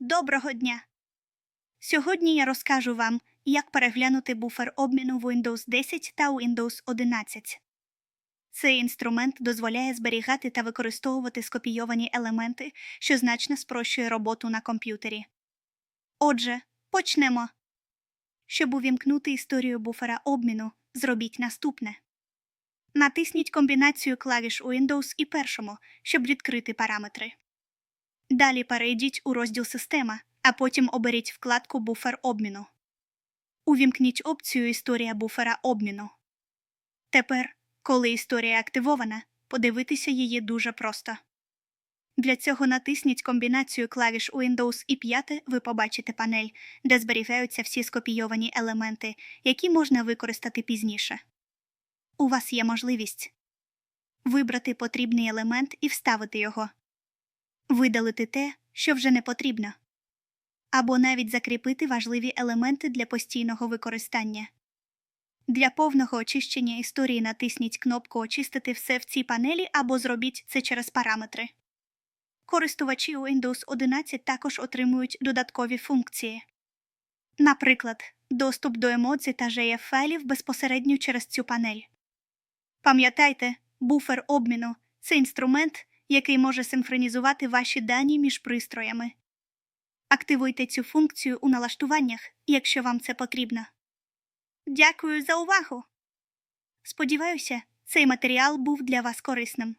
Доброго дня! Сьогодні я розкажу вам, як переглянути буфер обміну в Windows 10 та Windows 11. Цей інструмент дозволяє зберігати та використовувати скопійовані елементи, що значно спрощує роботу на комп'ютері. Отже, почнемо. Щоб увімкнути історію буфера обміну, зробіть наступне. Натисніть комбінацію клавіш у Windows і першому, щоб відкрити параметри. Далі перейдіть у розділ Система, а потім оберіть вкладку Буфер обміну. Увімкніть опцію Історія буфера обміну. Тепер, коли історія активована, подивитися її дуже просто. Для цього натисніть комбінацію клавіш Windows і 5 ви побачите панель, де зберігаються всі скопійовані елементи, які можна використати пізніше. У вас є можливість вибрати потрібний елемент і вставити його видалити те, що вже не потрібно, або навіть закріпити важливі елементи для постійного використання. Для повного очищення історії натисніть кнопку Очистити все в цій панелі або зробіть це через параметри. Користувачі Windows 11 також отримують додаткові функції. Наприклад, доступ до емодзі та JF файлів безпосередньо через цю панель. Пам'ятайте, буфер обміну це інструмент, який може синхронізувати ваші дані між пристроями. Активуйте цю функцію у налаштуваннях, якщо вам це потрібно. Дякую за увагу. Сподіваюся, цей матеріал був для вас корисним.